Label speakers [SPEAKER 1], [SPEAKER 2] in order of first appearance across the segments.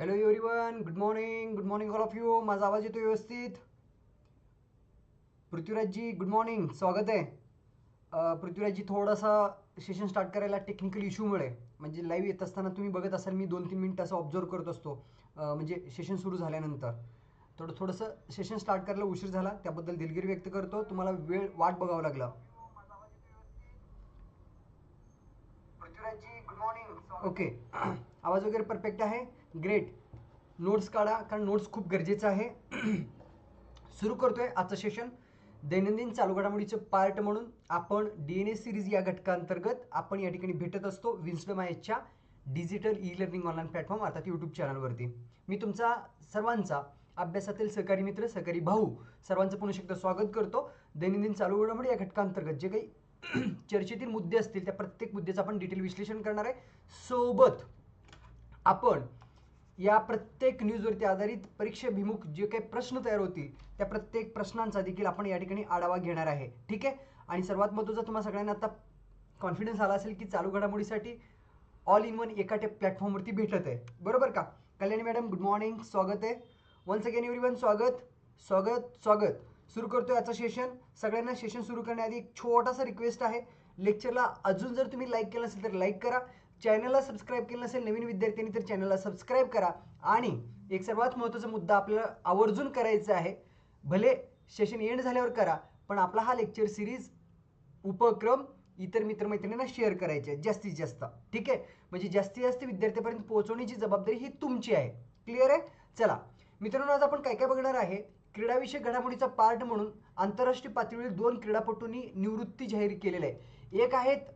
[SPEAKER 1] Hello everyone good morning good morning all of you माझा आवाज येतो व्यवस्थित? पृथ्वीराजजी गुड मॉर्निंग स्वागत आहे. पृथ्वीराजजी थोडासा सेशन स्टार्ट करायला टेक्निकल इश्यूमुळे म्हणजे लाईव्ह येत असताना तुम्ही बघत असाल मी दोन तीन मिनटं असं ऑब्झर्व करत असतो. म्हणजे सेशन सुरू झाल्यानंतर. थोडं थोडंसं सेशन स्टार्ट करायला उशीर झाला त्याबद्दल दिलगिरी व्यक्त करतो. तुम्हाला वेळ वाट बघावं लागलं. पृथ्वीराजजी गुड मॉर्निंग ओके आवाज वगैरे परफेक्ट आहे? ग्रेट नोट्स काढा कारण नोट्स खूप गरजेचं आहे. सुरू करतोय आजचं सेशन दैनंदिन चालू घडामोडीचं पार्ट म्हणून आपण डी एन ए सिरीज या घटकांतर्गत आपण या ठिकाणी भेटत असतो. विन्स्टम आयच्या digital e learning online platform अर्थात यूट्यूब चॅनलवरती मी तुमचा सर्वांचा अभ्यासातील सहकारी मित्र सहकारी भाऊ सर्वांचं पुन्हा एकदा स्वागत करतो. दैनंदिन चालू घडामोडी या घटकांतर्गत जे काही चर्चेतील मुद्दे असतील त्या प्रत्येक मुद्द्याचं आपण डिटेल विश्लेषण करणार आहे. सोबत आपण या प्रत्येक न्यूजवरती आधारित परीक्षेभिमुख जे काही प्रश्न तयार होतील त्या प्रत्येक प्रश्नांचा देखील आपण या ठिकाणी आढावा घेणार आहे. ठीक आहे? आणि सर्वात महत्त्वाचं तुम्हाला सगळ्यांना आता कॉन्फिडन्स आला असेल की चालू घडामोडीसाठी ऑल इन वन एका टे प्लॅटफॉर्मवरती भेटत आहे. बरोबर का? कल्याणी मॅडम गुड मॉर्निंग स्वागत आहे. वन्स अगेन एव्हरीवन स्वागत स्वागत स्वागत. सुरू करतो याचं सेशन सगळ्यांना सेशन सुरू करण्याआधी एक छोटासा रिक्वेस्ट आहे. लेक्चरला अजून जर तुम्ही लाईक केलं असेल तर लाईक करा. चॅनलला सबस्क्राईब केलं नसेल नवीन विद्यार्थ्यांनी तर चॅनलला सबस्क्राईब करा. आणि एक सर्वात महत्त्वाचा मुद्दा आपल्याला आवर्जून करायचा आहे भले सेशन एंड झाल्यावर करा पण आपला हा लेक्चर सिरीज उपक्रम इतर मित्रमैत्रिणींना शेअर करायचे आहे जास्तीत जास्त. ठीक आहे? म्हणजे जास्तीत जास्त विद्यार्थ्यापर्यंत पोहोचवण्याची जबाबदारी ही तुमची आहे. क्लिअर आहे? चला. मित्रांनो आज आपण काय काय बघणार आहे? क्रीडाविषयक घडामोडीचा पार्ट म्हणून आंतरराष्ट्रीय पातळीवर दोन क्रीडापटूंनी निवृत्ती जाहीर केलेली आहे. एक आहेत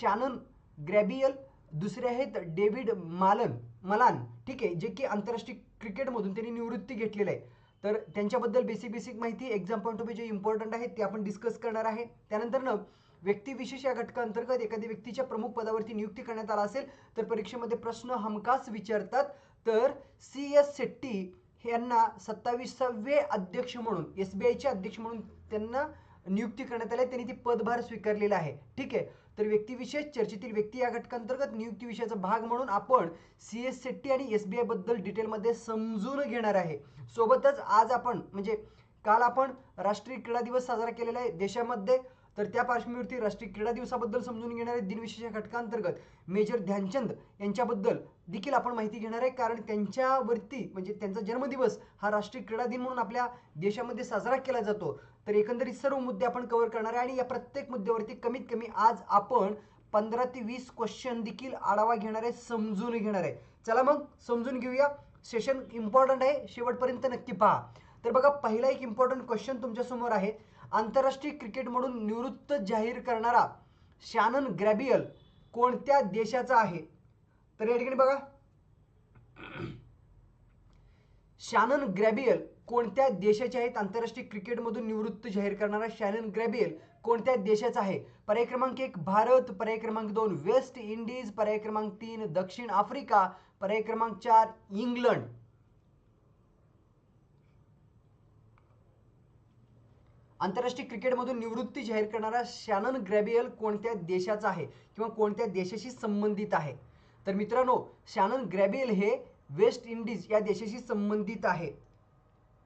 [SPEAKER 1] शॅनन ग्रॅबियल दुसरे आहेत डेव्हिड मालन मलान. ठीक आहे जे की आंतरराष्ट्रीय क्रिकेटमधून त्यांनी निवृत्ती घेतलेली आहे. तर त्यांच्याबद्दल बेसिक बेसिक माहिती एक्झाम पॉईंट ऑफ व्ह्यू जे इम्पॉर्टंट आहे ते आपण डिस्कस करणार आहे. त्यानंतर न व्यक्तिविशेष या घटकाअंतर्गत एखाद्या व्यक्तीच्या प्रमुख पदावरती नियुक्ती करण्यात आला असेल तर परीक्षेमध्ये प्रश्न हमखास विचारतात. तर सी एस शेट्टी यांना सत्तावीसावे अध्यक्ष म्हणून एस बी आयचे अध्यक्ष म्हणून त्यांना नियुक्ती करण्यात आली आहे. त्यांनी ती पदभार स्वीकारलेला आहे. ठीक आहे. तर व्यक्तिविशेष चर्चेतील व्यक्ती या घटकांतर्गत नियुक्ती विषयाचा भाग म्हणून आपण सी एस शेट्टी आणि एस बी आयबद्दल डिटेलमध्ये समजून घेणार आहे. सोबतच आज आपण म्हणजे काल आपण राष्ट्रीय क्रीडा दिवस साजरा केलेला आहे देशामध्ये तर त्या पार्श्वभूमीवरती राष्ट्रीय क्रीडा दिवसाबद्दल समजून घेणारे दिनविशेष या घटकांतर्गत. मेजर ध्यानचंद यांच्याबद्दल देखील आपण माहिती घेणार आहे. कारण त्यांच्यावरती म्हणजे त्यांचा जन्मदिवस हा राष्ट्रीय क्रीडा दिन म्हणून आपल्या देशामध्ये साजरा केला जातो. तर एकंदरीत सर्व मुद्दे आपण कव्हर करणार आहे आणि या प्रत्येक मुद्द्यावरती कमीत कमी आज आपण पंधरा ते वीस क्वेश्चन देखील आढावा घेणार आहे समजून घेणार आहे. चला मग समजून घेऊया. सेशन इम्पॉर्टंट आहे. शेवटपर्यंत नक्की पहा. तर बघा पहिला एक इम्पॉर्टंट क्वेश्चन तुमच्यासमोर आहे. आंतरराष्ट्रीय क्रिकेट म्हणून निवृत्त जाहीर करणारा शॅनन ग्रॅबियल कोणत्या देशाचा आहे? तर या ठिकाणी बघा. शॅनन ग्रॅबियल कोणत्या देशाचे आहेत? आंतरराष्ट्रीय क्रिकेटमधून निवृत्त जाहीर करणारा शॅनन ग्रॅबियल कोणत्या देशाचा आहे? पर्याय क्रमांक एक भारत. पर्याय क्रमांक दोन वेस्ट इंडिज. पर्याय क्रमांक तीन दक्षिण आफ्रिका. पर्याय क्रमांक चार इंग्लंड. आंतरराष्ट्रीय क्रिकेटमधून निवृत्ती जाहीर करणारा शॅनन ग्रॅबियल कोणत्या देशाचा आहे? किंवा कोणत्या देशाशी संबंधित आहे? तर मित्रांनो शॅनन ग्रॅबियल हे वेस्ट इंडिज या देशाशी संबंधित आहे.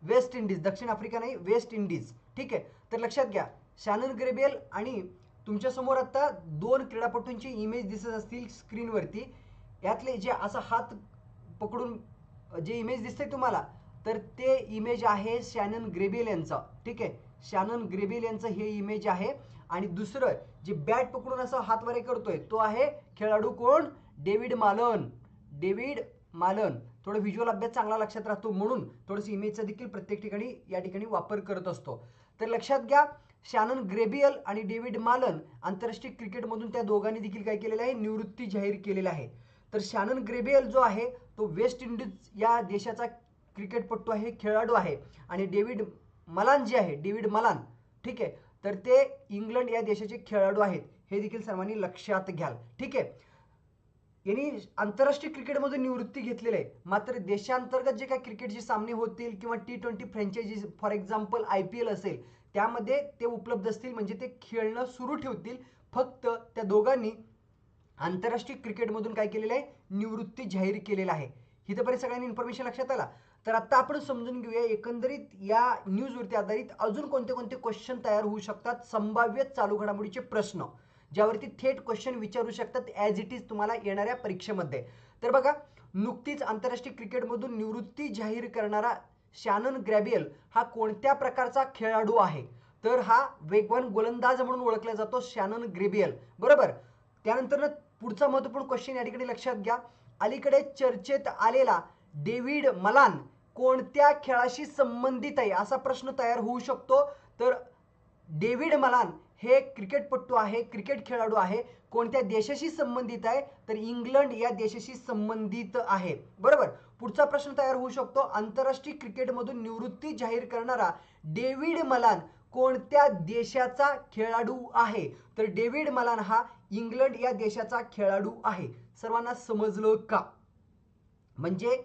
[SPEAKER 1] वेस्ट इंडिज दक्षिण आफ्रिका नाही वेस्ट इंडिज. ठीक आहे? तर लक्षात घ्या शॅनन ग्रेबियल आणि तुमच्यासमोर आता दोन क्रीडापटूंची इमेज दिसत असतील स्क्रीनवरती यातले जे असा हात पकडून जे इमेज दिसते तुम्हाला तर ते इमेज आहे शॅनन ग्रेबियल यांचं. ठीक आहे? शॅनन ग्रेबियल यांचं हे इमेज आहे. आणि दुसरं जे बॅट पकडून असं हातवारे करतोय तो आहे खेळाडू कोण? David Malan. David Malan. थोडं व्हिज्युअल अभ्यास चांगला लक्षात राहतो म्हणून थोडंसं इमेजचा देखील प्रत्येक ठिकाणी या ठिकाणी वापर करत असतो. तर लक्षात घ्या शॅनन ग्रेबियल आणि डेव्हिड मालन आंतरराष्ट्रीय क्रिकेटमधून त्या दोघांनी देखील काय केलेलं आहे? निवृत्ती जाहीर केलेली आहे. तर शॅनन ग्रेबियल जो आहे तो वेस्ट इंडिज या देशाचा क्रिकेटपटू आहे खेळाडू आहे. आणि डेव्हिड मलान जे आहे डेव्हिड मलान ठीक आहे? तर ते इंग्लंड या देशाचे खेळाडू आहेत. हे देखील सर्वांनी लक्षात घ्याल. ठीक आहे? यांनी आंतरराष्ट्रीय क्रिकेटमधून निवृत्ती घेतलेली आहे. मात्र देशांतर्गत जे काही क्रिकेटचे सामने होतील किंवा T twenty franchises for example I P L असेल त्यामध्ये ते उपलब्ध असतील म्हणजे ते खेळणं सुरू ठेवतील. फक्त त्या दोघांनी आंतरराष्ट्रीय क्रिकेटमधून काय केलेलं आहे? निवृत्ती जाहीर केलेलं आहे. इथंपर्यंत सगळ्यांनी इन्फॉर्मेशन लक्षात आला. तर आता आपण समजून घेऊया एकंदरीत या न्यूजवरती आधारित अजून कोणते कोणते क्वेश्चन तयार होऊ शकतात? संभाव्य चालू घडामोडीचे प्रश्न. ज्यावरती थेट क्वेश्चन विचारू शकतात ॲज इट इज तुम्हाला येणाऱ्या परीक्षेमध्ये. तर बघा नुकतीच आंतरराष्ट्रीय क्रिकेटमधून निवृत्ती जाहीर करणारा शॅनन ग्रॅबियल हा कोणत्या प्रकारचा खेळाडू आहे? तर हा वेगवान गोलंदाज म्हणून ओळखला जातो शॅनन ग्रेबियल बरोबर? त्यानंतर पुढचा महत्त्वपूर्ण क्वेश्चन या ठिकाणी लक्षात घ्या. अलीकडे चर्चेत आलेला डेव्हिड मलान कोणत्या खेळाशी संबंधित आहे? असा प्रश्न तयार होऊ शकतो. तर डेव्हिड मलान हे क्रिकेटपटू आहे क्रिकेट खेळाडू आहे कोणत्या देशाशी संबंधित आहे तर इंग्लंड या देशाशी संबंधित आहे. बरोबर? पुढचा प्रश्न तयार होऊ शकतो. आंतरराष्ट्रीय क्रिकेटमधून निवृत्ती जाहीर करणारा डेव्हिड मलान कोणत्या देशाचा खेळाडू आहे? तर डेव्हिड मलान हा इंग्लंड या देशाचा खेळाडू आहे. सर्वांना समजलं का? म्हणजे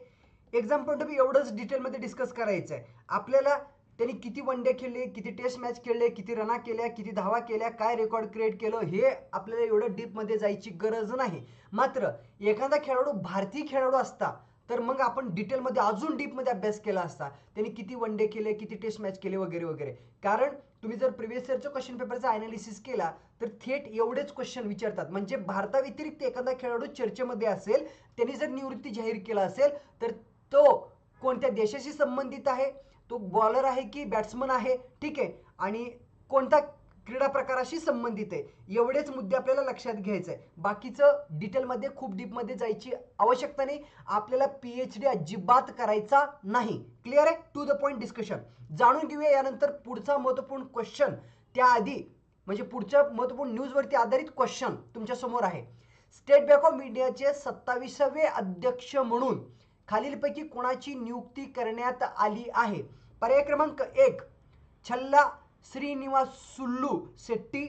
[SPEAKER 1] एक्झाम पॉईंट ऑफ एवढंच डिटेलमध्ये डिस्कस करायचं आहे आपल्याला त्यांनी किती वन डे खेळले किती टेस्ट मॅच खेळले किती रना केल्या किती धावा केल्या काय रेकॉर्ड क्रिएट केलं हे आपल्याला एवढं डीपमध्ये जायची गरज नाही. मात्र एखादा खेळाडू भारतीय खेळाडू असता तर मग आपण डिटेलमध्ये अजून डीपमध्ये अभ्यास केला असता. त्यांनी किती वन डे केले किती टेस्ट मॅच केले वगैरे वगैरे. कारण तुम्ही जर प्रिव्हियस इयरच्या क्वेश्चन पेपरचा अनालिसिस केला तर थेट एवढेच क्वेश्चन विचारतात. म्हणजे भारताव्यतिरिक्त एखादा खेळाडू चर्चेमध्ये असेल त्यांनी जर निवृत्ती जाहीर केला असेल तर तो कोणत्या देशाशी संबंधित आहे? तो बॉलर आहे की बॅट्समन आहे ठीक आहे. आणि कोणता क्रीडा प्रकाराशी संबंधित आहे एवढेच मुद्दे आपल्याला लक्षात घ्यायचे आहे बाकीचं डिटेलमध्ये खूप डीपमध्ये जायची आवश्यकता नाही. आपल्याला पी एच डी अजिबात करायचा नाही. क्लिअर आहे? टू द पॉईंट डिस्कशन जाणून घेऊया यानंतर पुढचा महत्त्वपूर्ण क्वेश्चन त्याआधी म्हणजे पुढच्या महत्त्वपूर्ण न्यूजवरती आधारित क्वेश्चन तुमच्यासमोर आहे. स्टेट बँक ऑफ इंडियाचे सत्तावीसावे अध्यक्ष म्हणून खालीलपैकी कोणाची नियुक्ती करण्यात आली आहे? पर्याय क्रमांक एक छल्ला श्रीनिवास सुल्लू शेट्टी.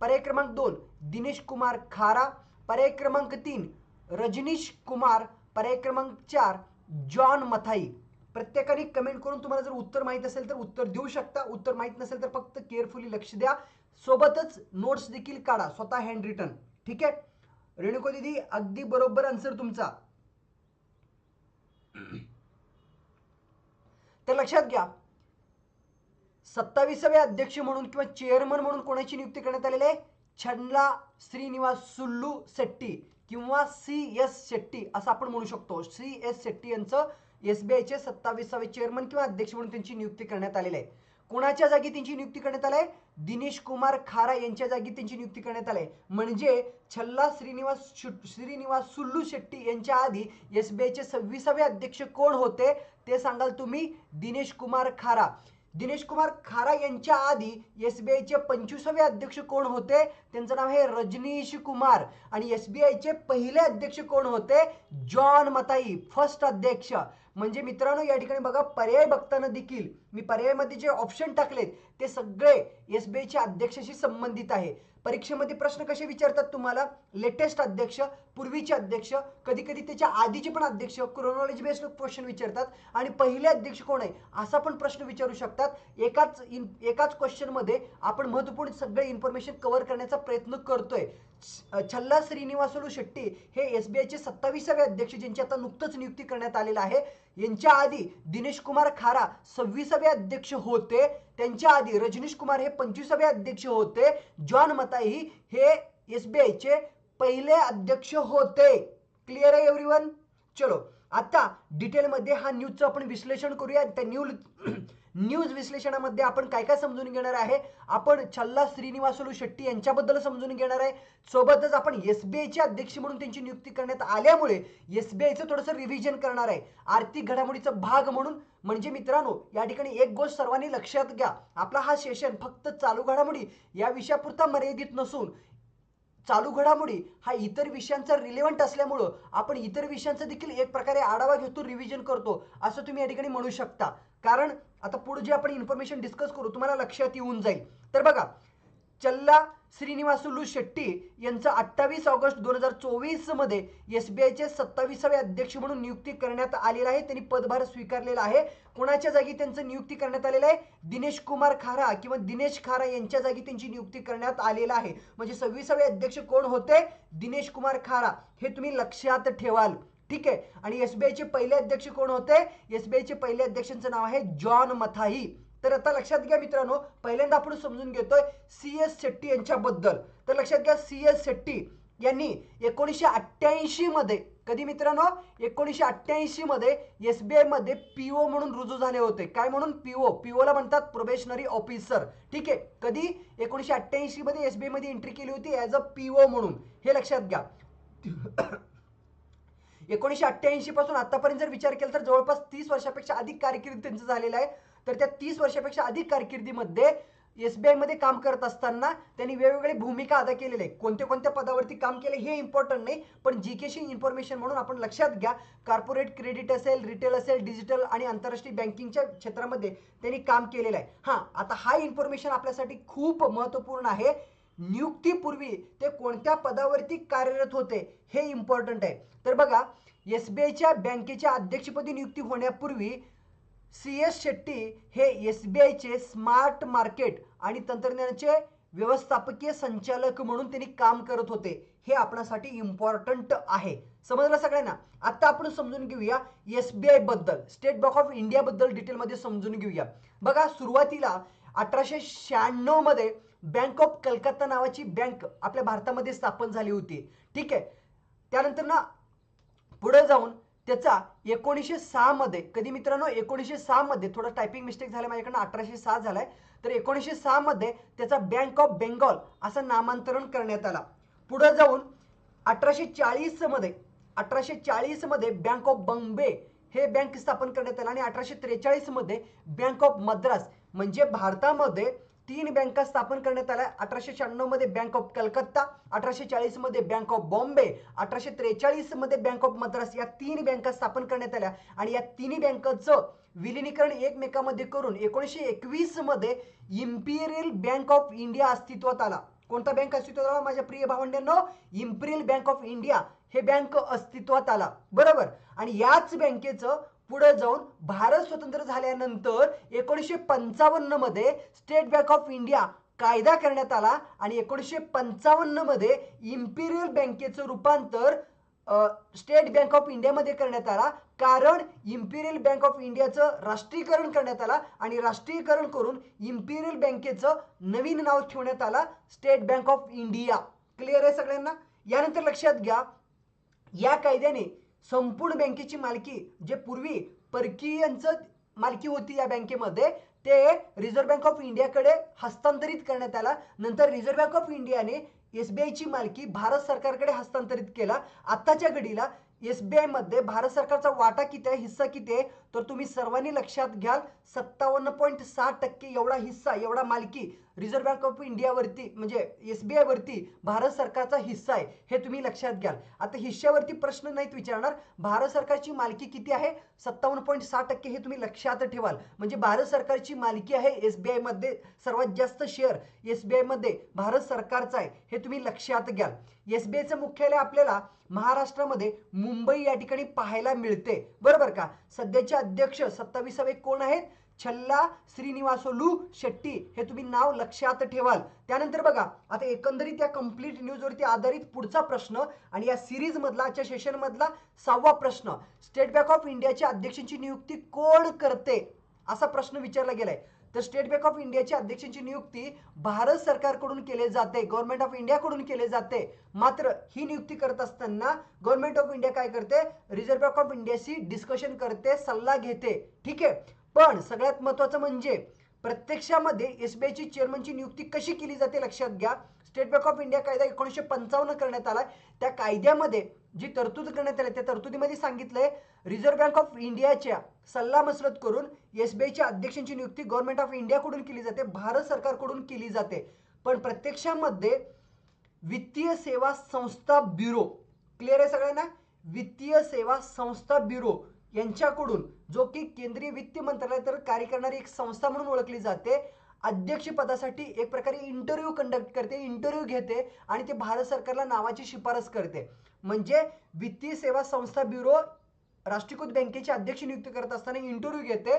[SPEAKER 1] पर्याय क्रमांक दोन दिनेश कुमार खारा. पर्याय क्रमांक तीन रजनीश कुमार. पर्याय क्रमांक चार जॉन मथाई. प्रत्येकाने कमेंट करून तुम्हाला जर उत्तर माहीत असेल तर उत्तर देऊ शकता. उत्तर माहीत नसेल तर फक्त केअरफुली लक्ष द्या. सोबतच नोट्स देखील काढा. स्वतः हँड रिटर्न ठीक आहे? रेणुको दिदी अगदी बरोबर आन्सर तुमचा. तर लक्षात घ्या. सत्तावीसावे अध्यक्ष म्हणून किंवा चेअरमन म्हणून कोणाची नियुक्ती करण्यात आलेली आहे? छंडला श्रीनिवास सुल्लू शेट्टी किंवा सी एस शेट्टी असं आपण म्हणू शकतो. सी एस शेट्टी यांचं एस बी आयचे सत्तावीसावे चेअरमन किंवा अध्यक्ष म्हणून त्यांची नियुक्ती करण्यात आलेली आहे. कोणाच्या जागी त्यांची नियुक्ती करण्यात आली दिनेश कुमार खारा यांच्या जागी त्यांची नियुक्ती करण्यात आली म्हणजे छल्ला श्रीनिवास श्रीनिवास सुल्लू शेट्टी यांच्या आधी एस बी आयचे सव्वीसावे अध्यक्ष कोण होते? ते सांगाल तुम्ही दिनेश कुमार खारा. दिनेश कुमार खारा यांच्या आधी एस बी आयचे पंचवीसावे अध्यक्ष कोण होते? त्यांचं नाव आहे रजनीश कुमार. आणि एस बी आयचे पहिले अध्यक्ष कोण होते? जॉन मताई फर्स्ट अध्यक्ष. म्हणजे मित्रांनो या ठिकाणी बघा पर्याय बघताना देखील मी पर्यायामध्ये जे ऑप्शन टाकलेत ते सगळे एस बी आयच्या अध्यक्षाशी संबंधित आहे. परीक्षेमध्ये प्रश्न कसे विचारतात तुम्हाला? लेटेस्ट अध्यक्ष पूर्वीचे अध्यक्ष कधी कधी त्याच्या आधीचे पण अध्यक्ष क्रोनॉलॉजी बेस्ड क्वेश्चन विचारतात. आणि पहिले अध्यक्ष कोण आहे? असा पण प्रश्न विचारू शकतात. एकाच इन एकाच क्वेश्चनमध्ये आपण महत्त्वपूर्ण सगळे इन्फॉर्मेशन कव्हर करण्याचा प्रयत्न करतोय. छल्ला श्रीनिवासलू शेट्टी हे एस बी आयचे सत्तावीसावे अध्यक्ष ज्यांची आता नुकतंच नियुक्ती करण्यात आलेलं आहे. यांच्या आधी दिनेश कुमार खारा सव्वीसावे अध्यक्ष होते. त्यांच्या आधी रजनीश कुमार हे पंचवीसावे अध्यक्ष होते. जॉन मताई हे एस बी आयचे पहिले अध्यक्ष होते. क्लिअर आहे एव्हरीवन चलो आता डिटेलमध्ये हा न्यूजचं आपण विश्लेषण करूया. त्या न्यूज न्यूज विश्लेषणामध्ये आपण काय काय समजून घेणार आहे? आपण छल्ला श्रीनिवासलू शेट्टी यांच्याबद्दल समजून घेणार आहे. सोबतच आपण एस बी आयचे अध्यक्ष म्हणून त्यांची नियुक्ती करण्यात आल्यामुळे एस बी आयचं थोडंसं रिव्हिजन करणार आहे. आर्थिक घडामोडीचा भाग म्हणून. म्हणजे मित्रांनो या ठिकाणी एक गोष्ट सर्वांनी लक्षात घ्या. आपला हा सेशन फक्त चालू घडामोडी या विषयापुरता मर्यादित नसून चालू घडामोडी हा इतर विषयांचा रिलेव्हंट असल्यामुळं आपण इतर विषयांचा देखील एक प्रकारे आढावा घेतो रिव्हिजन करतो असं तुम्ही या ठिकाणी म्हणू शकता. कारण आता पुढे जे आपण इन्फॉर्मेशन डिस्कस करू तुम्हाला लक्षात येऊन जाईल. तर बघा चल्ला श्रीनिवासुलू शेट्टी यांचं अठ्ठावीस ऑगस्ट दोन हजार चोवीसमध्ये एस बी आयचे सत्तावीसावे अध्यक्ष म्हणून नियुक्ती करण्यात आलेला आहे. त्यांनी पदभार स्वीकारलेला आहे. कोणाच्या जागी त्यांचं नियुक्ती करण्यात आलेलं आहे? दिनेश कुमार खारा किंवा दिनेश खारा यांच्या जागी त्यांची नियुक्ती करण्यात आलेला आहे. म्हणजे सव्वीसावे अध्यक्ष कोण होते? दिनेश कुमार खारा. हे तुम्ही लक्षात ठेवाल. ठीक आहे? आणि एस बी आयचे पहिले अध्यक्ष कोण होते? एस बी आयचे पहिले अध्यक्षांचं नाव आहे जॉन मथाई तर आता लक्षात घ्या मित्रांनो पहिल्यांदा आपण समजून घेतोय सी एस शेट्टी यांच्याबद्दल. तर लक्षात घ्या सी एस शेट्टी यांनी एकोणीसशे अठ्ठ्याऐंशी मध्ये कधी मित्रांनो? एकोणीसशे अठ्ठ्याऐंशी मध्ये एसबीआयमध्ये पीओ म्हणून रुजू झाले होते. काय म्हणून? पी ओ पी ला म्हणतात प्रोबेशनरी ऑफिसर ठीक आहे? कधी? एकोणीसशे अठ्ठ्याऐंशी मध्ये बी मध्ये एंट्री केली होती ॲज अ पीओ म्हणून. हे लक्षात घ्या. एकोणीसशे अठ्ठ्याऐंशी पासून आतापर्यंत जर विचार केला तर जवळपास तीस वर्षापेक्षा अधिक कारकिर्द त्यांचं झालेलं आहे. तर त्या तीस वर्षापेक्षा अधिक कारकिर्दीमध्ये एस बी आयमध्ये काम करत असताना त्यांनी वेगवेगळी भूमिका अदा केलेली आहे. कोणत्या कोणत्या पदावरती काम केले हे इम्पॉर्टंट नाही पण जी केशी इन्फॉर्मेशन म्हणून आपण लक्षात घ्या कॉर्पोरेट क्रेडिट असेल रिटेल असेल डिजिटल आणि आंतरराष्ट्रीय बँकिंगच्या क्षेत्रामध्ये त्यांनी काम केलेलं आहे. हां आता हा इन्फॉर्मेशन आपल्यासाठी खूप महत्त्वपूर्ण आहे. नियुक्तीपूर्वी ते कोणत्या पदावरती कार्यरत होते हे इम्पॉर्टंट आहे. तर बघा एस बी आयच्या बँकेच्या अध्यक्षपदी नियुक्ती होण्यापूर्वी सी एस शेट्टी हे एस बी आयचे स्मार्ट मार्केट आणि तंत्रज्ञानाचे व्यवस्थापकीय संचालक म्हणून त्यांनी काम करत होते. हे आपणासाठी इम्पॉर्टंट आहे. समजलं सगळ्यांना? आता आपण समजून घेऊया एस बी आयबद्दल. स्टेट बँक ऑफ इंडिया बद्दल डिटेलमध्ये समजून घेऊया. बघा सुरुवातीला अठराशे शहाण्णवमध्ये बँक ऑफ कलकत्ता नावाची बँक आपल्या भारतामध्ये स्थापन झाली होती. ठीक आहे? त्यानंतर ना पुढे जाऊन त्याचा एकोणीसशे सहामध्ये कधी मित्रांनो एकोणीसशे सहामध्ये थोडं टायपिंग मिस्टेक झालं माझ्याकडनं अठराशे सहा झालाय तर एकोणीसशे सहामध्ये त्याचा बँक ऑफ बेंगॉल असं नामांतरण करण्यात आला. पुढे जाऊन अठराशे चाळीसमध्ये अठराशे चाळीसमध्ये बँक ऑफ बॉम्बे हे बँक स्थापन करण्यात आलं आणि अठराशे त्रेचाळीसमध्ये बँक ऑफ मद्रास म्हणजे भारतामध्ये तीन बँका स्थापन करण्यात आल्या. अठराशे शहाण्णवमध्ये बँक ऑफ कलकत्ता अठराशे चाळीसमध्ये बँक ऑफ बॉम्बे अठराशे त्रेचाळीसमध्ये बँक ऑफ मद्रास या तीन बँका स्थापन करण्यात आल्या. आणि या तिन्ही बँकांचं विलिनीकरण एकमेकामध्ये करून एकोणीसशे एकवीसमध्ये इम्पिरियल बँक ऑफ इंडिया अस्तित्वात आला. कोणता बँक अस्तित्वात आला? माझ्या प्रिय भावंड्यांनो इम्पिरियल बँक ऑफ इंडिया हे बँक अस्तित्वात आला. बरोबर? आणि याच बँकेचं पुढे जाऊन भारत स्वतंत्र झाल्यानंतर एकोणीसशे पंचावन्नमध्ये स्टेट बँक ऑफ इंडिया कायदा करण्यात आला आणि एकोणीसशे पंचावन्नमध्ये इम्पिरियल बँकेचं रूपांतर स्टेट बँक ऑफ इंडियामध्ये करण्यात आला. कारण इम्पिरियल बँक ऑफ इंडियाचं राष्ट्रीयकरण करण्यात आला आणि राष्ट्रीयकरण करून इम्पिरियल बँकेचं नवीन नाव ठेवण्यात आला State Bank of India. Clear आहे सगळ्यांना? यानंतर लक्षात घ्या या कायद्याने संपूर्ण बँकेची मालकी जे पूर्वी परकीयांचं मालकी होती या बँकेमध्ये ते रिझर्व्ह बँक ऑफ इंडियाकडे हस्तांतरित करण्यात आला. नंतर रिझर्व्ह बँक ऑफ इंडियाने एस बी आयची मालकी भारत सरकारकडे हस्तांतरित केला. आत्ताच्या घडीला एस बी आयमध्ये भारत सरकारचा वाटा किती आहे हिस्सा किती आहे तर तुम्ही सर्वांनी लक्षात घ्याल सत्तावन्न पॉईंट सहा टक्के एवढा हिस्सा एवढा मालकी रिझर्व्ह बँक ऑफ इंडियावरती म्हणजे एस बी आयवरती भारत सरकारचा हिस्सा आहे हे तुम्ही लक्षात घ्याल. आता हिश्श्यावरती प्रश्न नाहीत विचारणार भारत सरकारची मालकी किती आहे? सत्तावन्न पॉईंट सहा टक्के हे तुम्ही लक्षात ठेवाल. म्हणजे भारत सरकारची मालकी आहे एस बी आयमध्ये सर्वात जास्त शेअर एस बी आयमध्ये भारत सरकारचा आहे हे तुम्ही लक्षात घ्याल. एस बी आयचं मुख्यालय आपल्याला महाराष्ट्रामध्ये मुंबई या ठिकाणी पाहायला मिळते. बरोबर का? सध्याचे अध्यक्ष सत्तावीसावे कोण आहेत? छल्ला श्रीनिवासोलू शेट्टी हे तुम्ही नाव लक्षात ठेवाल. त्यानंतर बघा आता एकंदरीत या कंप्लीट न्यूजवरती आधारित पुढचा प्रश्न आणि या सिरीजमधला आजच्या सेशनमधला सहावा प्रश्न. स्टेट बँक ऑफ इंडियाच्या अध्यक्षांची नियुक्ती कोण करते? असा प्रश्न विचारला गेलाय. तर स्टेट बँक ऑफ इंडियाच्या अध्यक्षांची नियुक्ती भारत सरकारकडून केले जाते गव्हर्नमेंट ऑफ इंडियाकडून केले जाते. मात्र ही नियुक्ती करत असताना गव्हर्नमेंट ऑफ इंडिया काय करते? रिझर्व्ह बँक ऑफ इंडियाशी डिस्कशन करते सल्ला घेते. ठीक आहे? पण सगळ्यात महत्त्वाचं म्हणजे प्रत्यक्षामध्ये एस बी आयची चेअरमनची नियुक्ती कशी केली जाते लक्षात घ्या. स्टेट बँक ऑफ इंडिया कायदा एकोणीसशे पंचावन्न करण्यात आला त्या कायद्यामध्ये जी तरतूद करण्यात आली त्या तरतुदीमध्ये सांगितलंय रिझर्व्ह बँक ऑफ इंडियाच्या सल्ला मसलत करून आयच्या अध्यक्षांची नियुक्ती गव्हर्नमेंट ऑफ इंडियाकडून केली जाते भारत सरकारकडून केली जाते. पण प्रत्यक्षामध्ये वित्तीय सेवा संस्था ब्युरो. क्लिअर आहे सगळ्यांना? वित्तीय सेवा संस्था ब्युरो. यांच्याकडून जो की केंद्रीय वित्त मंत्रालय तर कार्य करणारी एक संस्था म्हणून ओळखली जाते अध्यक्षपदासाठी एक प्रकारे इंटरव्ह्यू कंडक्ट करते इंटरव्ह्यू घेते आणि ते भारत सरकारला नावाची शिफारस करते. म्हणजे वित्तीय सेवा संस्था ब्युरो राष्ट्रीयकृत बँकेचे अध्यक्ष नियुक्त करत असताना इंटरव्ह्यू घेते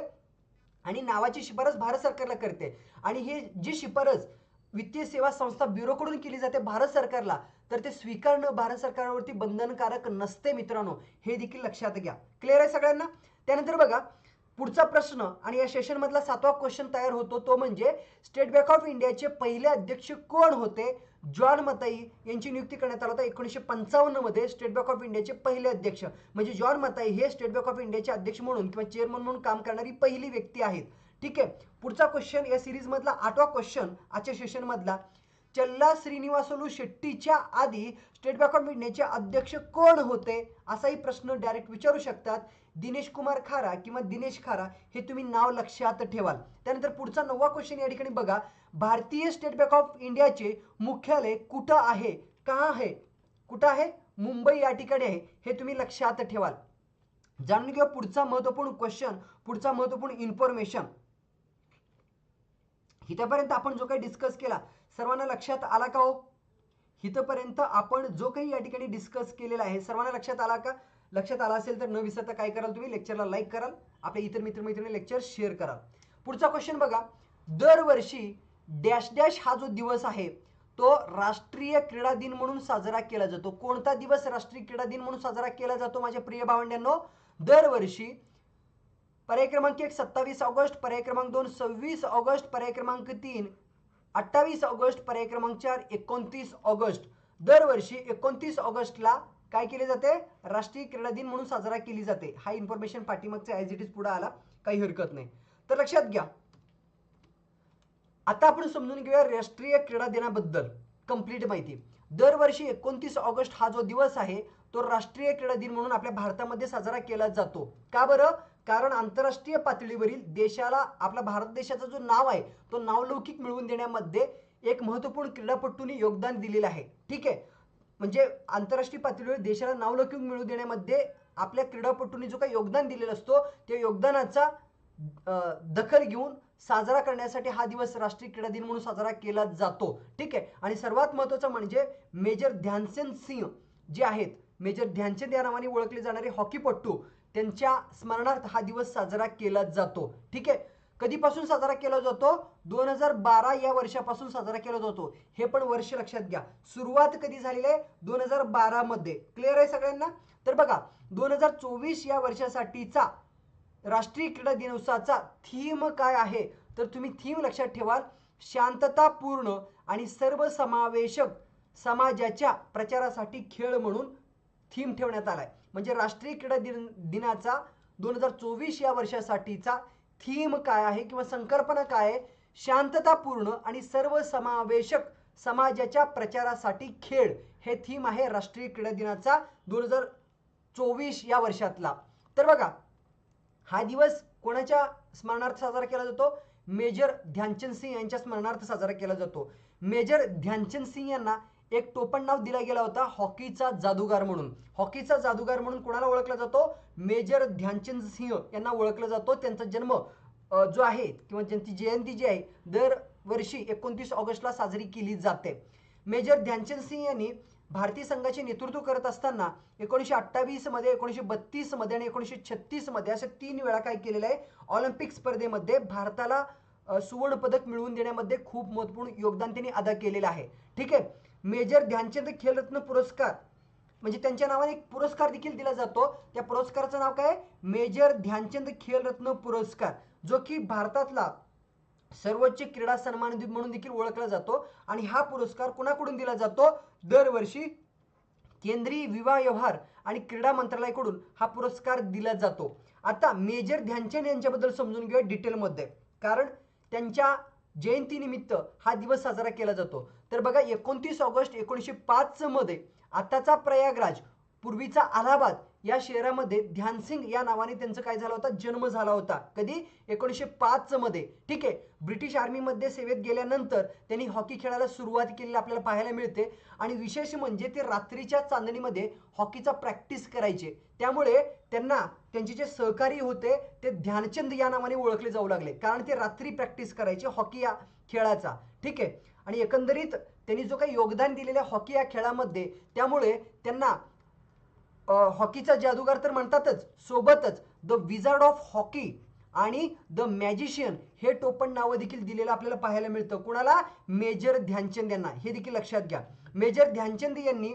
[SPEAKER 1] आणि नावाची शिफारस भारत सरकारला करते. आणि ही जी शिफारस वित्तीय सेवा संस्था ब्युरोकडून केली जाते भारत सरकारला तर ते स्वीकारणं भारत सरकारवरती बंधनकारक नसते मित्रांनो. हे देखील लक्षात घ्या. क्लिअर आहे सगळ्यांना? त्यानंतर बघा पुढचा प्रश्न आणि या सेशनमधला सातवा क्वेश्चन तयार होतो तो म्हणजे स्टेट बँक ऑफ इंडियाचे पहिले अध्यक्ष कोण होते? जॉन मताई यांची नियुक्ती करण्यात आला होता एकोणीसशे पंचावन्नमध्ये स्टेट बँक ऑफ इंडियाचे पहिले अध्यक्ष. म्हणजे जॉन मताई हे स्टेट बँक ऑफ इंडियाचे अध्यक्ष म्हणून किंवा चेअरमन म्हणून काम करणारी पहिली व्यक्ती आहेत. ठीक आहे? पुढचा क्वेश्चन या सिरीजमधला आठवा क्वेश्चन आजच्या सेशनमधला चल्ला श्रीनिवासोलू शेट्टीच्या आधी स्टेट बँक ऑफ इंडियाचे अध्यक्ष कोण होते असाही प्रश्न डायरेक्ट विचारू शकतात दिनेश कुमार खारा किंवा दिनेश खारा हे तुम्ही नाव लक्षात ठेवाल. त्यानंतर पुढचा नववा क्वेश्चन या ठिकाणी बघा. भारतीय स्टेट बँक ऑफ इंडियाचे मुख्यालय कुठं आहे? का आहे? कुठं आहे? मुंबई या ठिकाणी आहे. हे तुम्ही लक्षात ठेवाल. जाणून घेऊ पुढचा महत्त्वपूर्ण क्वेश्चन पुढचा महत्त्वपूर्ण इन्फॉर्मेशन इथपर्यंत आपण जो काही डिस्कस केला सर्वांना लक्षात आला का हो? इथंपर्यंत आपण जो काही या ठिकाणी डिस्कस केलेला आहे सर्वांना लक्षात आला का? लक्षात आला असेल तर न विसरता काय कराल तुम्ही? लेक्चरला लाईक कराल. आपल्या इतर मित्रमैत्रिणी लेक्चर शेअर कराल. पुढचा क्वेश्चन बघा. दरवर्षी डॅश डॅश हा जो दिवस आहे तो राष्ट्रीय क्रीडा दिन म्हणून साजरा केला जातो. कोणता दिवस राष्ट्रीय क्रीडा दिन म्हणून साजरा केला जातो माझ्या प्रिय भावंड्यांनो? दरवर्षी पर्याय क्रमांक एक सत्तावीस ऑगस्ट पर्याय क्रमांक दोन सव्वीस ऑगस्ट पर्याय क्रमांक तीन अठ्ठावीस ऑगस्ट पर्याय क्रमांक चार एकोणतीस ऑगस्ट. दरवर्षी एकोणतीस ऑगस्टला काय केले जाते? राष्ट्रीय क्रीडा दिन म्हणून साजरा केली जाते. हा इन्फॉर्मेशन पाठीमागचा ॲज इट इज पुढे आला. काही हरकत नाही. तर लक्षात घ्या. आता आपण समजून घेऊया राष्ट्रीय क्रीडा दिनाबद्दल. कंप्लीट माहिती. दरवर्षी एकोणतीस ऑगस्ट हा जो दिवस आहे तो राष्ट्रीय क्रीडा दिन म्हणून आपल्या भारतामध्ये साजरा केला जातो. का बरं? कारण आंतरराष्ट्रीय पातळीवरील देशाला आपला भारत देशाचा जो नाव आहे तो नावलौकिक मिळवून देण्यामध्ये एक महत्त्वपूर्ण क्रीडापटूंनी योगदान दिलेलं आहे. ठीक आहे? म्हणजे आंतरराष्ट्रीय पातळीवर देशाला नावलौकिक मिळवून देण्यामध्ये आपल्या क्रीडापटूंनी जो काही योगदान दिलेलं असतो त्या योगदानाचा दखल घेऊन साजरा करण्यासाठी हा दिवस राष्ट्रीय क्रीडा दिन म्हणून साजरा केला जातो. ठीक आहे? आणि सर्वात महत्त्वाचं म्हणजे मेजर ध्यानचंद सिंह जे आहेत मेजर ध्यानचंद या नावाने ओळखले जाणारे हॉकीपट्टू त्यांच्या स्मरणार्थ हा दिवस साजरा केला जातो. ठीक आहे? कधीपासून साजरा केला जातो? दोन हजार बारा या वर्षापासून साजरा केला जातो. हे पण वर्ष लक्षात घ्या. सुरुवात कधी झालेली आहे? दोन हजार बारा मध्ये. क्लिअर आहे सगळ्यांना? तर बघा दोन हजार चोवीस या वर्षासाठीचा राष्ट्रीय क्रीडा दिवसाचा थीम काय आहे? तर तुम्ही थीम लक्षात ठेवाल. शांततापूर्ण आणि सर्वसमावेशक समाजाच्या प्रचारासाठी खेळ म्हणून थीम ठेवण्यात आलाय. म्हणजे राष्ट्रीय क्रीडा दिन दिनाचा दोन हजार चोवीस या वर्षासाठीचा थीम काय आहे किंवा संकल्पना काय आहे? शांततापूर्ण आणि सर्वसमावेशक समाजाच्या प्रचारासाठी खेळ हे थीम आहे राष्ट्रीय क्रीडा दिनाचा दोन हजार चोवीस या वर्षातला. तर बघा हा दिवस कोणाच्या स्मरणार्थ साजरा केला जातो? मेजर ध्यानचंद सिंह यांच्या स्मरणार्थ साजरा केला जातो. मेजर ध्यानचंद सिंह यांना एक टोपण नाव दिला गेला होता हॉकीचा जादूगार म्हणून. हॉकीचा जादूगार म्हणून कोणाला ओळखला जातो? मेजर ध्यानचंद सिंह यांना ओळखला जातो. त्यांचा जन्म जो आहे किंवा त्यांची जयंती जी आहे दरवर्षी एकोणतीस ऑगस्टला साजरी केली जाते. मेजर ध्यानचंद सिंह यांनी भारतीय संघाचे नेतृत्व करत असताना एकोणीसशे अठ्ठावीसमध्ये एकोणीसशे बत्तीसमध्ये आणि एकोणीसशे छत्तीसमध्ये असे तीन वेळा काय केलेलं आहे? ऑलिम्पिक स्पर्धेमध्ये भारताला सुवर्णपदक सुवर्ण पदक मिळवून देण्यामध्ये खूप महत्त्वपूर्ण योगदान त्यांनी अदा केलेलं आहे. ठीक आहे? मेजर ध्यानचंद खेलरत्न पुरस्कार. म्हणजे त्यांच्या नावाने एक पुरस्कार देखील दिला जातो. त्या पुरस्काराचं नाव काय? आहे? मेजर ध्यानचंद खेलरत्न पुरस्कार. जो की भारतातला सर्वोच्च क्रीडा सन्मान म्हणून देखील ओळखला जातो आणि हा पुरस्कार कुणाकडून दिला जातो? दरवर्षी केंद्रीय विवाह व्यवहार आणि क्रीडा मंत्रालयाकडून हा पुरस्कार दिला जातो. आता मेजर ध्यानचंद यांच्याबद्दल समजून घेऊया डिटेलमध्ये कारण त्यांच्या जयंतीनिमित्त हा दिवस साजरा केला जातो. तर बघा एकोणतीस ऑगस्ट एकोणीसशे पाचमध्ये आताचा प्रयागराज पूर्वीचा अलाहाबाद या शहरामध्ये ध्यानसिंग या नावाने त्यांचं काय झाला होता? जन्म झाला होता. कधी? एकोणीसशे पाचमध्ये ठीक आहे. ब्रिटिश आर्मीमध्ये सेवेत गेल्यानंतर त्यांनी हॉकी खेळायला सुरुवात केलेली आपल्याला पाहायला मिळते. आणि विशेष म्हणजे ते रात्रीच्या चांदणीमध्ये हॉकीचा प्रॅक्टिस करायचे. त्यामुळे त्यांना त्यांचे जे सहकारी होते ते ध्यानचंद या नावाने ओळखले जाऊ लागले. कारण ते रात्री प्रॅक्टिस करायचे हॉकी या खेळाचा. ठीक आहे? आणि एकंदरीत त्यांनी जो काही योगदान दिलेलं आहे हॉकी या खेळामध्ये त्यामुळे त्यांना हॉकीचा जादूगार तर म्हणतातच सोबतच द विजार्ड ऑफ हॉकी आणि द मॅजिशियन हे टोपण नावं देखील दिलेलं आपल्याला पाहायला मिळतं. कुणाला? मेजर ध्यानचंद यांना. हे देखील लक्षात घ्या. मेजर ध्यानचंद यांनी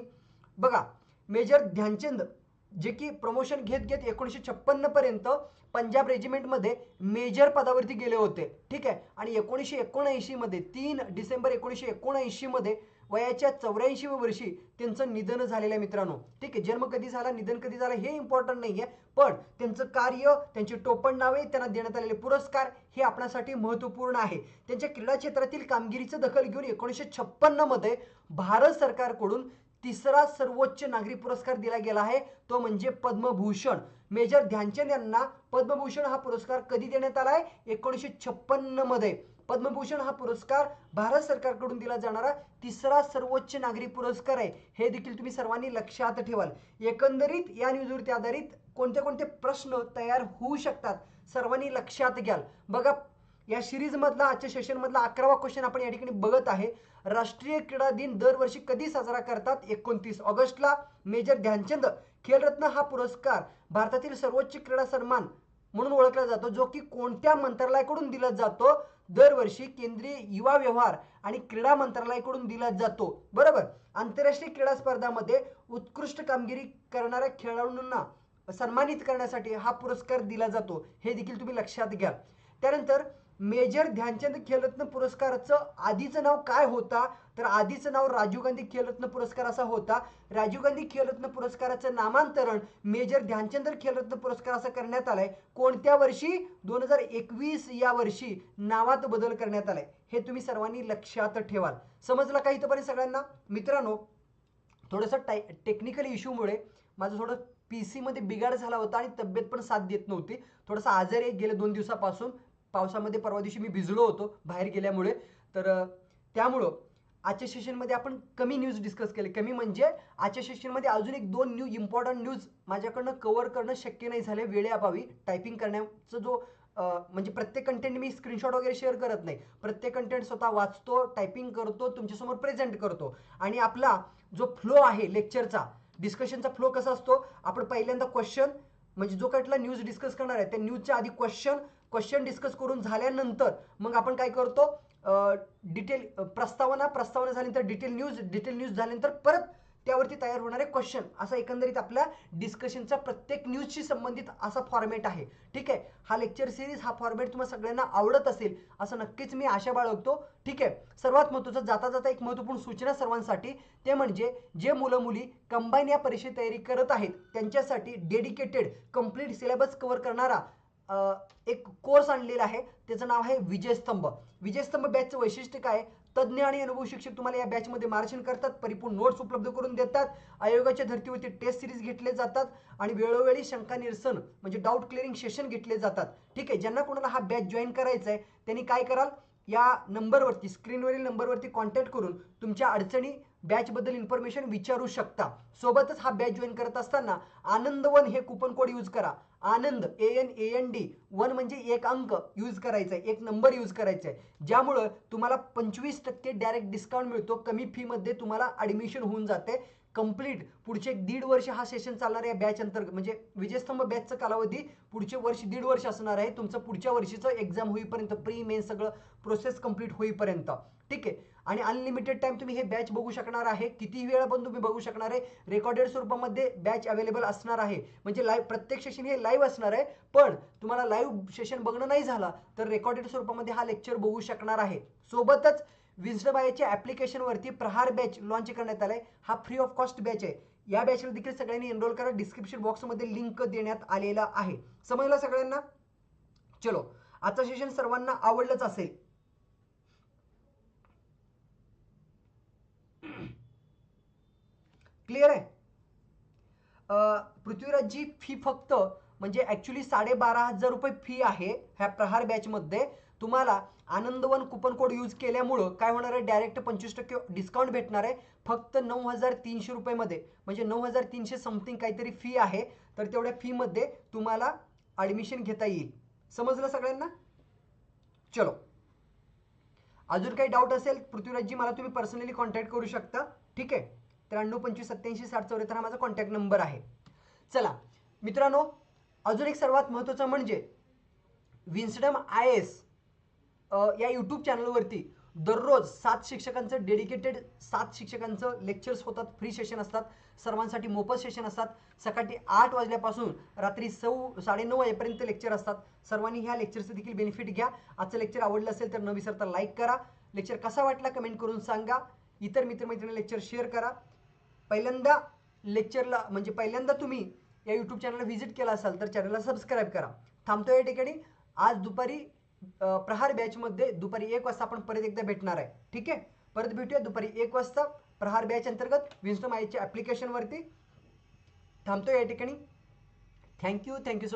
[SPEAKER 1] बघा मेजर ध्यानचंद जे की प्रमोशन घेत घेत एकोणीसशे छप्पन्न पर्यंत पंजाब रेजिमेंटमध्ये मेजर पदावरती गेले होते. ठीक आहे? आणि एकोणीसशे एकोणऐंशी मध्ये तीन डिसेंबर एकोणीसशे एकोणऐंशी मध्ये वयाच्या चौऱ्याऐंशी वर्षी त्यांचं निधन झालेलं आहे मित्रांनो. ठीक आहे? जन्म कधी झाला निधन कधी झाला हे इम्पॉर्टंट नाही आहे पण त्यांचं कार्य त्यांची टोपण नावे त्यांना देण्यात आलेले पुरस्कार हे आपणासाठी महत्त्वपूर्ण आहे. त्यांच्या क्रीडा क्षेत्रातील कामगिरीचं दखल घेऊन एकोणीसशे छप्पन्नमध्ये भारत सरकारकडून तिसरा सर्वोच्च नागरी पुरस्कार दिला गेला आहे. तो म्हणजे पद्मभूषण. मेजर ध्यानचंद यांना पद्मभूषण हा पुरस्कार कधी देण्यात आला आहे? एकोणीसशे छप्पन्नमध्ये. पद्मभूषण हा पुरस्कार भारत सरकारकडून दिला जाणारा तिसरा सर्वोच्च नागरी पुरस्कार आहे. हे देखील तुम्ही सर्वांनी लक्षात ठेवाल. एकंदरीत या न्यूजवरती आधारित कोणते कोणते प्रश्न तयार होऊ शकतात? सर्वांनी लक्षात घ्याल. बघा या सिरीज मधला आजच्या सेशन मधला अकरावा क्वेश्चन आपण या ठिकाणी बघत आहे. राष्ट्रीय क्रीडा दिन दरवर्षी कधी साजरा करतात? एकोणतीस ऑगस्टला मेजर ध्यानचंद खेलरत्न हा पुरस्कार भारतातील सर्वोच्च क्रीडा सन्मान म्हणून ओळखला जातो जो की कोणत्या मंत्रालयाकडून दिला जातो? दरवर्षी केंद्रीय युवा व्यवहार आणि क्रीडा मंत्रालयाकडून दिला जातो. बरोबर? आंतरराष्ट्रीय क्रीडा स्पर्धामध्ये उत्कृष्ट कामगिरी करणाऱ्या खेळाडूंना सन्मानित करण्यासाठी हा पुरस्कार दिला जातो. हे देखील तुम्ही लक्षात घ्या. त्यानंतर मेजर ध्यानचंद खेलरत्न पुरस्काराचं आधीचं नाव काय होता? तर आधीचं नाव राजीव गांधी खेलरत्न पुरस्कार असा होता. राजीव गांधी खेलरत्न पुरस्काराचं नामांतरण मेजर ध्यानचंद खेलरत्न पुरस्कार असं करण्यात आलंय. कोणत्या वर्षी? दोन हजार एकवीस या वर्षी नावात बदल करण्यात आलाय. हे तुम्ही सर्वांनी लक्षात ठेवाल. समजलं का इथंपर्यंत सगळ्यांना? मित्रांनो थोडंसं टाय टेक्निकल इश्यूमुळे माझं थोडं पी सीमध्ये बिघाड झाला होता आणि तब्येत पण साथ देत नव्हती. थोडासा आजारी गेले दोन दिवसापासून पावसामध्ये परवा दिवशी मी भिजलो होतो बाहेर गेल्यामुळे. तर त्यामुळं आजच्या सेशनमध्ये आपण कमी न्यूज डिस्कस केले. कमी म्हणजे आजच्या सेशनमध्ये अजून एक दोन न्यू इम्पॉर्टंट न्यूज माझ्याकडनं कव्हर करणं शक्य नाही झाले वेळेअभावी टायपिंग करण्याचा जो म्हणजे प्रत्येक कंटेंट मी स्क्रीनशॉट वगैरे शेअर करत नाही. प्रत्येक कंटेंट स्वतः वाचतो टायपिंग करतो तुमच्यासमोर प्रेझेंट करतो. आणि आपला जो फ्लो आहे लेक्चरचा डिस्कशनचा फ्लो कसा असतो? आपण पहिल्यांदा क्वेश्चन म्हणजे जो काही न्यूज डिस्कस करणार आहे त्या न्यूजच्या आधी क्वेश्चन क्वेश्चन डिस्कस करून झाल्यानंतर मग आपण काय करतो? डिटेल प्रस्तावना प्रस्तावना झाल्यानंतर डिटेल न्यूज डिटेल न्यूज झाल्यानंतर परत त्यावरती तयार होणारे क्वेश्चन. असा एकंदरीत आपल्या डिस्कशनचा प्रत्येक न्यूजशी संबंधित असा फॉर्मॅट आहे. ठीक आहे? हा लेक्चर सिरीज हा फॉर्मॅट तुम्हाला सगळ्यांना आवडत असेल असं नक्कीच मी आशा बाळगतो. ठीक आहे? सर्वात महत्त्वाचं जाता जाता एक महत्त्वपूर्ण सूचना सर्वांसाठी ते म्हणजे जे मुलं मुली कंबाईन या परीक्षेची तयारी करत आहेत त्यांच्यासाठी डेडिकेटेड कंप्लीट सिलेबस कव्हर करणारा एक कोर्स आणलेला आहे. त्याचं नाव आहे विजयस्तंभ. विजयस्तंभ बॅचचं वैशिष्ट्य काय? तज्ञ तज्ज्ञ आणि अनुभव शिक्षक तुम्हाला या बॅचमध्ये मार्गदर्शन करतात परिपूर्ण नोट्स उपलब्ध करून देतात आयोगाच्या धर्तीवरती टेस्ट सिरीज घेतले जातात आणि वेळोवेळी शंका निरसन म्हणजे डाऊट क्लिअरिंग सेशन घेतले जातात. ठीक आहे ज्यांना कोणाला हा बॅच जॉईन करायचा आहे त्यांनी काय कराल? या नंबरवरती स्क्रीनवरील नंबरवरती कॉन्टॅक्ट करून तुमच्या अडचणी बॅचबद्दल इन्फॉर्मेशन विचारू शकता. सोबतच हा बॅच जॉईन करत असताना आनंद वन हे कुपन कोड यूज करा. Anand A N A N D one म्हणजे एक अंक यूज करायचा आहे एक नंबर यूज करायचा आहे ज्यामुळं तुम्हाला पंचवीस टक्के डायरेक्ट डिस्काउंट मिळतो. कमी फीमध्ये तुम्हाला ॲडमिशन होऊन जाते. कंप्लीट पुढचे एक दीड वर्ष हा सेशन चालणार आहे या बॅच अंतर्गत. म्हणजे विजयस्तंभ बॅचचा कालावधी पुढचे वर्ष दीड वर्ष असणार आहे. तुमचं पुढच्या वर्षीचं एक्झाम होईपर्यंत प्री मेन सगळं प्रोसेस कंप्लीट होईपर्यंत. ठीक आहे. आणि अनलिमिटेड टाइम तुम्ही हे बॅच बघू शकणार आहे. किती वेळा पण तुम्ही बघू शकणार आहे. रेकॉर्डेड स्वरूपामध्ये बॅच अवेलेबल असणार आहे. म्हणजे लाईव्ह प्रत्येक सेशन हे लाईव्ह असणार आहे. पण तुम्हाला लाईव्ह सेशन बघणं नाही झाला तर रेकॉर्डेड स्वरूपामध्ये हा लेक्चर बघू शकणार आहे. सोबतच विजडम ॲप्लिकेशनवरती प्रहार बॅच लॉन्च करण्यात आला आहे हा फ्री ऑफ कॉस्ट बॅच आहे. या बॅचला देखील सगळ्यांनी एनरोल करा. डिस्क्रिप्शन बॉक्समध्ये लिंक देण्यात आलेला आहे. समजलं सगळ्यांना? चलो. आजचं सेशन सर्वांना आवडलंच असेल. क्लिअर आहे? अ, पृथ्वीराजची फी फक्त म्हणजे ॲक्च्युली साडेबारा हजार रुपये फी आहे ह्या प्रहार बॅचमध्ये तुम्हाला आनंदवन कुपन कोड यूज केल्यामुळं काय होणार आहे? डायरेक्ट पंचवीस टक्के डिस्काउंट भेटणार आहे. फक्त नऊ हजार तीनशे रुपयेमध्ये म्हणजे नऊ हजार तीनशे समथिंग काहीतरी फी आहे. तर तेवढ्या फीमध्ये तुम्हाला ॲडमिशन घेता येईल. समजलं सगळ्यांना? चलो. अजून काही डाऊट असेल पृथ्वीराजजी मला तुम्ही पर्सनली कॉन्टॅक्ट करू शकता. ठीक आहे? त्र्याण्णव पंचवीस सत्याऐंशी साठ चौऱ्याहत्तर हा माझा कॉन्टॅक्ट नंबर आहे. चला मित्रांनो अजून एक सर्वात महत्त्वाचं म्हणजे विन्स्टम आय एस या यूट्यूब चॅनलवरती दररोज सात शिक्षकांचं डेडिकेटेड सात शिक्षकांचं लेक्चर्स होतात फ्री सेशन असतात सर्वांसाठी मोफत सेशन असतात. सकाळी आठ वाजल्यापासून रात्री सऊ साडेनऊ वाजेपर्यंत लेक्चर असतात. सर्वांनी ह्या लेक्चरचं देखील बेनिफिट घ्या. आजचं लेक्चर आवडलं असेल तर न विसरता लाईक करा. लेक्चर कसा वाटला कमेंट करून सांगा. इतर मित्रमैत्रिणी लेक्चर शेअर करा. पहिल्यांदा लेक्चरला म्हणजे पहिल्यांदा तुम्ही या यूट्यूब चॅनलला व्हिजिट केला असाल तर चॅनलला सबस्क्राईब करा. थांबतो या ठिकाणी. आज दुपारी प्रहार बॅचमध्ये दुपारी एक वाजता आपण परत एकदा भेटणार आहे. ठीक आहे? परत भेटूया दुपारी एक वाजता प्रहार बॅच अंतर्गत. विन्स्टम आयच्या ॲप्लिकेशनवरती थांबतो या ठिकाणी. Thank you thank you so